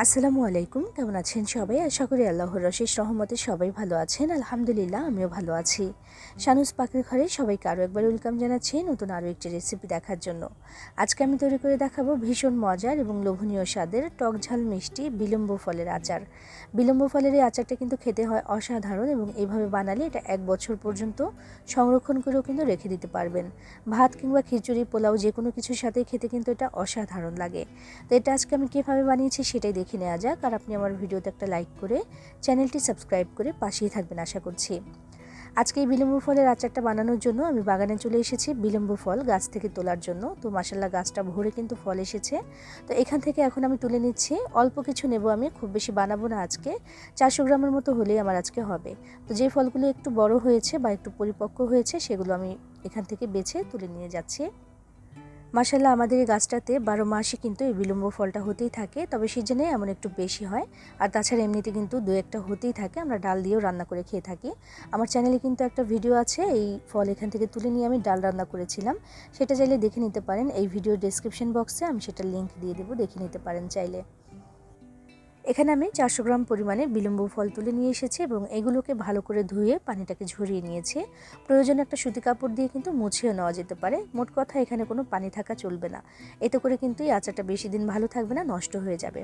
আসসালামু আলাইকুম, কেমন আছেন সবাই? আশা করি আল্লাহর রশিস রহমতে সবাই ভালো আছেন। আলহামদুলিল্লাহ, আমিও ভালো আছি। শানুস পাখির ঘরে সবাইকে আরও একবার ওয়েলকাম জানাচ্ছি নতুন আরও একটি রেসিপি দেখার জন্য। আজকে আমি তৈরি করে দেখাবো ভীষণ মজার এবং লোভনীয় স্বাদের টক ঝাল মিষ্টি বিলম্ব ফলের আচার। বিলম্ব ফলের এই আচারটা কিন্তু খেতে হয় অসাধারণ এবং এইভাবে বানালে এটা এক বছর পর্যন্ত সংরক্ষণ করেও কিন্তু রেখে দিতে পারবেন। ভাত কিংবা খিচুড়ি, পোলাও যে কোনো কিছুর সাথে খেতে কিন্তু এটা অসাধারণ লাগে। তো এটা আজকে আমি কীভাবে বানিয়েছি সেটাই দেখে নেওয়া যাক আর আপনি আমার ভিডিওতে একটা লাইক করে চ্যানেলটি সাবস্ক্রাইব করে পাশেই থাকবেন আশা করছি। আজকে এই বিলম্ব ফলের আচারটা বানানোর জন্য আমি বাগানে চলে এসেছি বিলম্ব ফল গাছ থেকে তোলার জন্য। তো মাসাল্লাহ গাছটা ভরে কিন্তু ফল এসেছে। তো এখান থেকে এখন আমি তুলে নিচ্ছি, অল্প কিছু নেব আমি, খুব বেশি বানাবো না আজকে। চারশো গ্রামের মতো হলেই আমার আজকে হবে। তো যে ফলগুলো একটু বড় হয়েছে বা একটু পরিপক্ক হয়েছে সেগুলো আমি এখান থেকে বেছে তুলে নিয়ে যাচ্ছি। মাসাল্লাহ আমাদের এই গাছটাতে বারো মাসই কিন্তু এই বিলম্ব ফলটা হতেই থাকে, তবে সিজনে এমন একটু বেশি হয়। আর তাছাড়া এমনিতে কিন্তু দু একটা হতেই থাকে, আমরা ডাল দিয়েও রান্না করে খেয়ে থাকি। আমার চ্যানেলে কিন্তু একটা ভিডিও আছে, এই ফল এখান থেকে তুলে নিয়ে আমি ডাল রান্না করেছিলাম। সেটা চাইলে দেখে নিতে পারেন, এই ভিডিও ডিসক্রিপশন বক্সে আমি সেটা লিঙ্ক দিয়ে দেবো, দেখে নিতে পারেন চাইলে। এখানে আমি চারশো গ্রাম পরিমাণে বিলম্ব ফল তুলে নিয়ে এসেছি এবং এগুলোকে ভালো করে ধুয়ে পানিটাকে ঝরিয়ে নিয়েছি। প্রয়োজনে একটা সুতি কাপড় দিয়ে কিন্তু মুছিয়ে নেওয়া যেতে পারে। মোট কথা এখানে কোনো পানি থাকা চলবে না। এতে করে কিন্তু এই আচারটা বেশি দিন ভালো থাকবে না, নষ্ট হয়ে যাবে।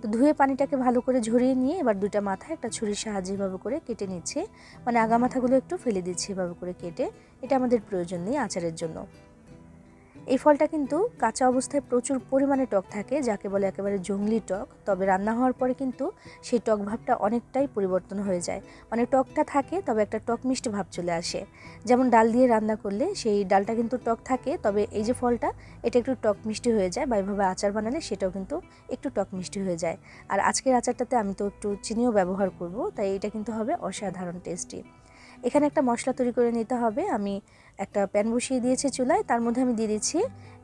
তো ধুয়ে পানিটাকে ভালো করে ঝরিয়ে নিয়ে এবার দুইটা মাথা একটা ছুরির সাহায্যে এভাবে করে কেটে নিচ্ছে। মানে আগা মাথাগুলো একটু ফেলে দিচ্ছি এভাবে করে কেটে। এটা আমাদের প্রয়োজন নেই আচারের জন্য। এই ফলটা কিন্তু কাঁচা অবস্থায় প্রচুর পরিমাণে টক থাকে, যাকে বলে একেবারে জঙ্গলি টক। তবে রান্না হওয়ার পরে কিন্তু সেই টক ভাবটা অনেকটাই পরিবর্তন হয়ে যায়। মানে টকটা থাকে, তবে একটা টক মিষ্টি ভাব চলে আসে। যেমন ডাল দিয়ে রান্না করলে সেই ডালটা কিন্তু টক থাকে, তবে এই যে ফলটা, এটা একটু টক মিষ্টি হয়ে যায় বা এভাবে আচার বানালে সেটাও কিন্তু একটু টক মিষ্টি হয়ে যায়। আর আজকের আচারটাতে আমি তো একটু চিনিও ব্যবহার করব, তাই এটা কিন্তু হবে অসাধারণ টেস্টি। এখানে একটা মশলা তৈরি করে নিতে হবে। আমি একটা প্যান বসিয়ে দিয়েছি চুলায়। তার মধ্যে আমি দিয়ে দিচ্ছি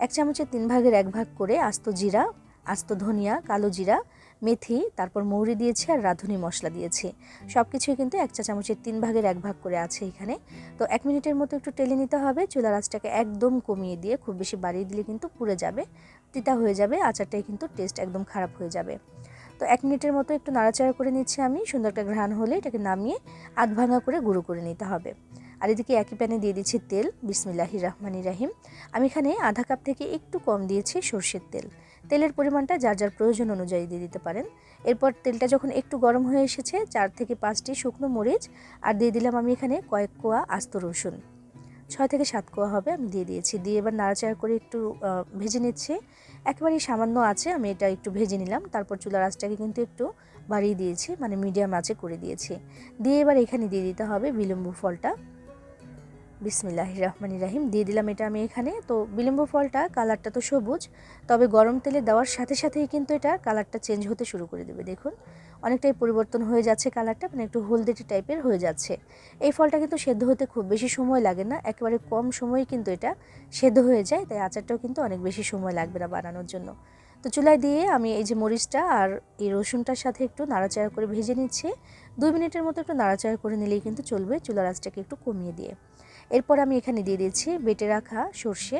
এক চামচের তিন ভাগের এক ভাগ করে আস্ত জিরা, আস্ত ধনিয়া, কালো জিরা, মেথি, তারপর মৌরি দিয়েছি আর রাঁধুনি মশলা দিয়েছি। সব কিছুই কিন্তু এক চা চামচের তিন ভাগের এক ভাগ করে আছে এখানে। তো এক মিনিটের মতো একটু টেলে নিতে হবে। চুলার আঁচটাকে একদম কমিয়ে দিয়ে, খুব বেশি বাড়িয়ে দিলে কিন্তু পুড়ে যাবে, তিতা হয়ে যাবে, আচারটাই কিন্তু টেস্ট একদম খারাপ হয়ে যাবে। তো এক মিনিটের মতো একটু নাড়াচাড়া করে নিচ্ছি আমি। সুন্দর একটা ঘ্রাণ হলে এটাকে নামিয়ে আধ ভাঙা করে গুঁড়ো করে নিতে হবে। আর এদিকে একই প্যানে দিয়ে দিচ্ছি তেল। বিসমিল্লাহি রহমানি রাহিম। আমি এখানে আধা কাপ থেকে একটু কম দিয়েছি সর্ষের তেল। তেলের পরিমাণটা যার যার প্রয়োজন অনুযায়ী দিয়ে দিতে পারেন। এরপর তেলটা যখন একটু গরম হয়ে এসেছে, চার থেকে পাঁচটি শুকনো মরিচ, আর দিয়ে দিলাম আমি এখানে কয়েক কোয়া আস্ত রসুন। ছয় থেকে সাত কোয়া হবে, আমি দিয়ে দিয়েছি। দিয়ে এবার নাড়াচাড়া করে একটু ভেজে নিচ্ছি। একেবারেই সামান্য আছে, আমি এটা একটু ভেজে নিলাম। তারপর চুলার আঁচটাকে কিন্তু একটু বাড়িয়ে দিয়েছি মানে মিডিয়াম আঁচে করে দিয়েছি। দিয়ে এবার এখানে দিয়ে দিতে হবে বিলম্ব ফলটা। বিসমিল্লাহ রহমান রাহিম দিয়ে দিলাম এটা আমি এখানে। তো বিলম্ব ফলটা, কালারটা তো সবুজ। তবে গরম তেলে দেওয়ার সাথে সাথেই কিন্তু এটা কালারটা চেঞ্জ হতে শুরু করে দেবে। দেখুন, অনেকটাই পরিবর্তন হয়ে যাচ্ছে কালারটা মানে একটু হলদেটি টাইপের হয়ে যাচ্ছে। এই ফলটা কিন্তু সেদ্ধ হতে খুব বেশি সময় লাগে না। একেবারে কম সময়ে কিন্তু এটা সেদ্ধ হয়ে যায়। তাই আচারটাও কিন্তু অনেক বেশি সময় লাগবে না বানানোর জন্য। তো চুলায় দিয়ে আমি এই যে মরিচটা আর এই রসুনটার সাথে একটু নাড়াচাড়া করে ভেজে নিচ্ছি। দুই মিনিটের মতো একটু নাড়াচাড়া করে নিলেই কিন্তু চলবে চুলার আঁচটাকে একটু কমিয়ে দিয়ে। এরপর আমি এখানে দিয়ে দিয়েছি বেটে রাখা সর্ষে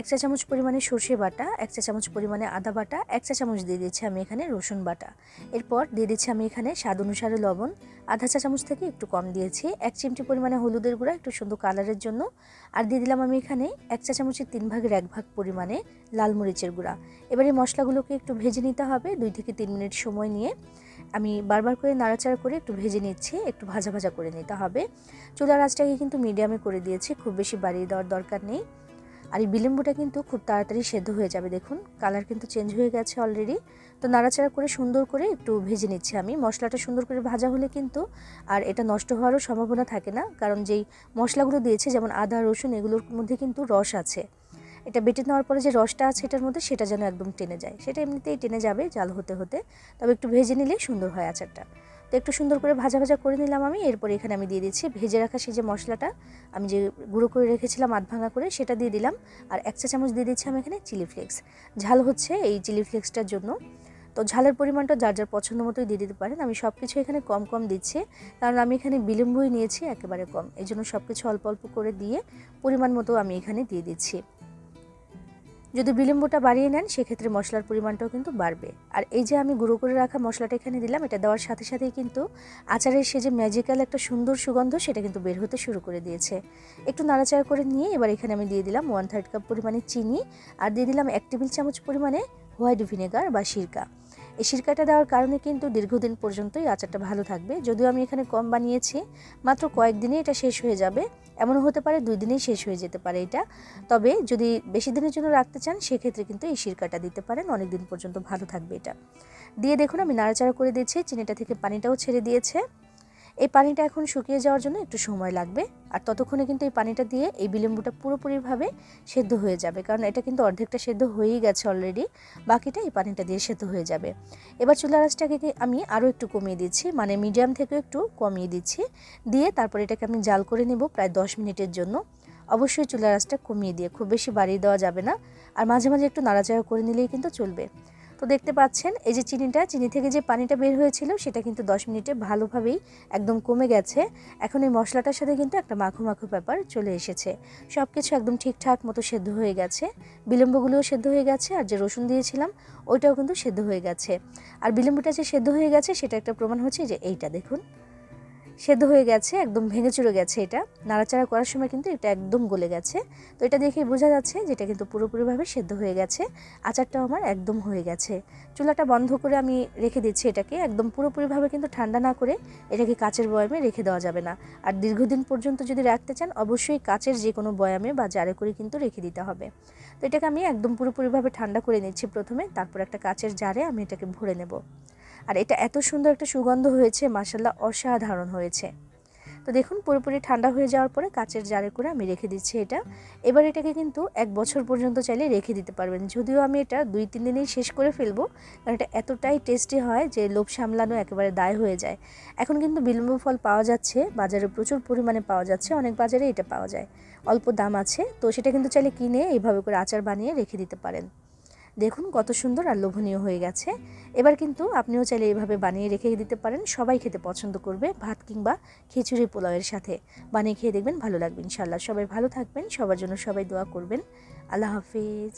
এক চা চামচ পরিমাণে সর্ষে বাটা, এক চা চামচ পরিমাণে আদা বাটা, এক চা চামচ দিয়ে দিচ্ছি আমি এখানে রসুন বাটা। এরপর দিয়ে দিচ্ছি আমি এখানে স্বাদ অনুসারে লবণ। আধা চা চামচ থেকে একটু কম দিয়েছি, এক চিমটি পরিমাণে হলুদের গুঁড়া একটু সুন্দর কালারের জন্য। আর দিয়ে দিলাম আমি এখানে এক চা চামচের তিন ভাগের এক ভাগ পরিমাণে লাল মরিচের গুঁড়া। এবার এই মশলাগুলোকে একটু ভেজে নিতে হবে, দুই থেকে তিন মিনিট সময় নিয়ে। আমি বারবার করে নাড়াচাড়া করে একটু ভেজে নিচ্ছি, একটু ভাজা ভাজা করে নিতে হবে। চুলার আঁচটাকে কিন্তু মিডিয়ামে করে দিয়েছি, খুব বেশি বাড়িয়ে দেওয়ার দরকার নেই। আর এই বিলম্বটা কিন্তু খুব তাড়াতাড়ি সেদ্ধ হয়ে যাবে, দেখুন। কালার কিন্তু চেঞ্জ হয়ে গেছে অলরেডি তো নাড়াচাড়া করে সুন্দর করে একটু ভেজে নিচ্ছি আমি। মশলাটা সুন্দর করে ভাজা হলে কিন্তু আর এটা নষ্ট হওয়ারও সম্ভাবনা থাকে না, কারণ যেই মশলাগুলো দিয়েছে, যেমন আদা, রসুন, এগুলোর মধ্যে কিন্তু রস আছে। এটা বেটে নেওয়ার পরে যে রসটা আছে এটার মধ্যে সেটা যেন একদম টেনে যায়। সেটা এমনিতেই টেনে যাবে জাল হতে হতে, তবে একটু ভেজে নিলেই সুন্দর হয় আচারটা। তো একটু সুন্দর করে ভাজা ভাজা করে নিলাম আমি। এরপর এখানে আমি দিয়ে দিচ্ছি ভেজে রাখা সেই যে মশলাটা, আমি যে গুঁড়ো করে রেখেছিলাম আধ ভাঙা করে সেটা দিয়ে দিলাম। আর এক চা চামচ দিয়ে দিচ্ছি আমি এখানে চিলি ফ্লেক্স। ঝাল হচ্ছে এই চিলি ফ্লেক্সটার জন্য। তো ঝালের পরিমাণটা যার যার পছন্দ মতোই দিয়ে দিতে পারেন। আমি সব কিছু এখানে কম কম দিচ্ছি। কারণ আমি এখানে বিলম্বই নিয়েছি একেবারে কম। এই জন্য সব কিছু অল্প অল্প করে দিয়ে পরিমাণ মতো আমি এখানে দিয়ে দিচ্ছি। যদি বিলম্বটা বাড়িয়ে নেন, সেক্ষেত্রে মশলার পরিমাণটাও কিন্তু বাড়বে। আর এই যে আমি গুঁড়ো করে রাখা মশলাটা এখানে দিলাম, এটা দেওয়ার সাথে সাথেই কিন্তু আচারের সে যে ম্যাজিক্যাল একটা সুন্দর সুগন্ধ, সেটা কিন্তু বের হতে শুরু করে দিয়েছে। একটু নাড়াচাড়া করে নিয়ে এবার এখানে আমি দিয়ে দিলাম ওয়ান থার্ড কাপ পরিমাণে চিনি, আর দিয়ে দিলাম এক টেবিল চামচ পরিমাণে হোয়াইট ভিনেগার বা সিরকা। এই সিরকাটা দেওয়ার কারণে কিন্তু দীর্ঘদিন পর্যন্তই আচারটা ভালো থাকবে। যদিও আমি এখানে কম বানিয়েছি, মাত্র কয়েকদিনে এটা শেষ হয়ে যাবে। এমনও হতে পারে দুই দিনেই শেষ হয়ে যেতে পারে এটা। তবে যদি বেশি দিনের জন্য রাখতে চান, সেক্ষেত্রে কিন্তু এই সিরকাটা দিতে পারেন। অনেক দিন পর্যন্ত ভালো থাকবে এটা। দিয়ে দেখুন, আমি নাড়াচাড়া করে দিয়েছি, চিনিটা থেকে পানিটাও ছেড়ে দিয়েছে। এই পানিটা এখন শুকিয়ে যাওয়ার জন্য একটু সময় লাগবে। আর ততক্ষণে কিন্তু এই পানিটা দিয়ে এই বিলম্বটা পুরোপুরিভাবে সেদ্ধ হয়ে যাবে। কারণ এটা কিন্তু অর্ধেকটা সেদ্ধ হয়েই গেছে অলরেডি বাকিটা এই পানিটা দিয়ে সেদ্ধ হয়ে যাবে। এবার চুলা রাসটাকে আমি আরও একটু কমিয়ে দিচ্ছি মানে মিডিয়াম থেকে একটু কমিয়ে দিচ্ছি। দিয়ে তারপর এটাকে আমি জাল করে নেব প্রায় দশ মিনিটের জন্য। অবশ্যই চুলা রাসটা কমিয়ে দিয়ে, খুব বেশি বাড়িয়ে দেওয়া যাবে না। আর মাঝে মাঝে একটু নাড়াচাড়া করে নিলেই কিন্তু চলবে। তো দেখতে পাচ্ছেন, এই যে চিনিটা, চিনি থেকে যে পানিটা বের হয়েছিল, সেটা কিন্তু দশ মিনিটে ভালোভাবেই একদম কমে গেছে। এখন এই মশলাটার সাথে কিন্তু একটা মাখো মাখো ব্যাপার চলে এসেছে। সব কিছু একদম ঠিকঠাক মতো সেদ্ধ হয়ে গেছে। বিলম্বগুলোও সেদ্ধ হয়ে গেছে, আর যে রসুন দিয়েছিলাম, ওইটাও কিন্তু সেদ্ধ হয়ে গেছে। আর বিলম্বটা যে সেদ্ধ হয়ে গেছে সেটা একটা প্রমাণ হচ্ছে যে এইটা, দেখুন। সেদ্ধ হয়ে গেছে, একদম ভেঙে চুরে গেছে এটা। নাড়াচাড়া করার সময় কিন্তু এটা একদম গলে গেছে। তো এটা দেখে বোঝা যাচ্ছে যেটা কিন্তু পুরোপুরিভাবে সেদ্ধ হয়ে গেছে। আচারটাও আমার একদম হয়ে গেছে। চুলাটা বন্ধ করে আমি রেখে দিচ্ছি এটাকে। একদম পুরোপুরিভাবে কিন্তু ঠান্ডা না করে এটাকে কাচের বয়ামে রেখে দেওয়া যাবে না। আর দীর্ঘদিন পর্যন্ত যদি রাখতে চান, অবশ্যই কাচের যে কোনো বয়ামে বা জারে করে কিন্তু রেখে দিতে হবে। তো এটাকে আমি একদম পুরোপুরিভাবে ঠান্ডা করে নিচ্ছি প্রথমে। তারপর একটা কাচের জারে আমি এটাকে ভরে নেব। আর এটা এত সুন্দর একটা সুগন্ধ হয়েছে মাসাল্লাহ অসাধারণ হয়েছে। তো দেখুন, পুরোপুরি ঠান্ডা হয়ে যাওয়ার পরে কাচের জারে করে আমি রেখে দিচ্ছি এটা। এবার এটাকে কিন্তু এক বছর পর্যন্ত চাইলে রেখে দিতে পারবেন। যদিও আমি এটা দুই, তিন দিনেই শেষ করে ফেলব, কারণ এটা এতটাই টেস্টি হয় যে লোভ সামলানো একেবারে দায় হয়ে যায়। এখন কিন্তু বিলম্ব ফল পাওয়া যাচ্ছে, বাজারে প্রচুর পরিমাণে পাওয়া যাচ্ছে, অনেক বাজারে এটা পাওয়া যায়। অল্প দাম আছে, তো সেটা কিন্তু চাইলে কিনে এইভাবে করে আচার বানিয়ে রেখে দিতে পারেন। দেখুন কত সুন্দর আর লোভনীয় হয়ে গেছে। এবার কিন্তু আপনিও চাইলে এভাবে বানিয়ে রেখে দিতে পারেন। সবাই খেতে পছন্দ করবে ভাত কিংবা খিচুড়ি পোলাওয়ের সাথে। বানিয়ে খেয়ে দেখবেন ভালো লাগবে ইনশাল্লাহ সবাই ভালো থাকবেন, সবার জন্য সবাই দোয়া করবেন। আল্লাহ হাফিজ।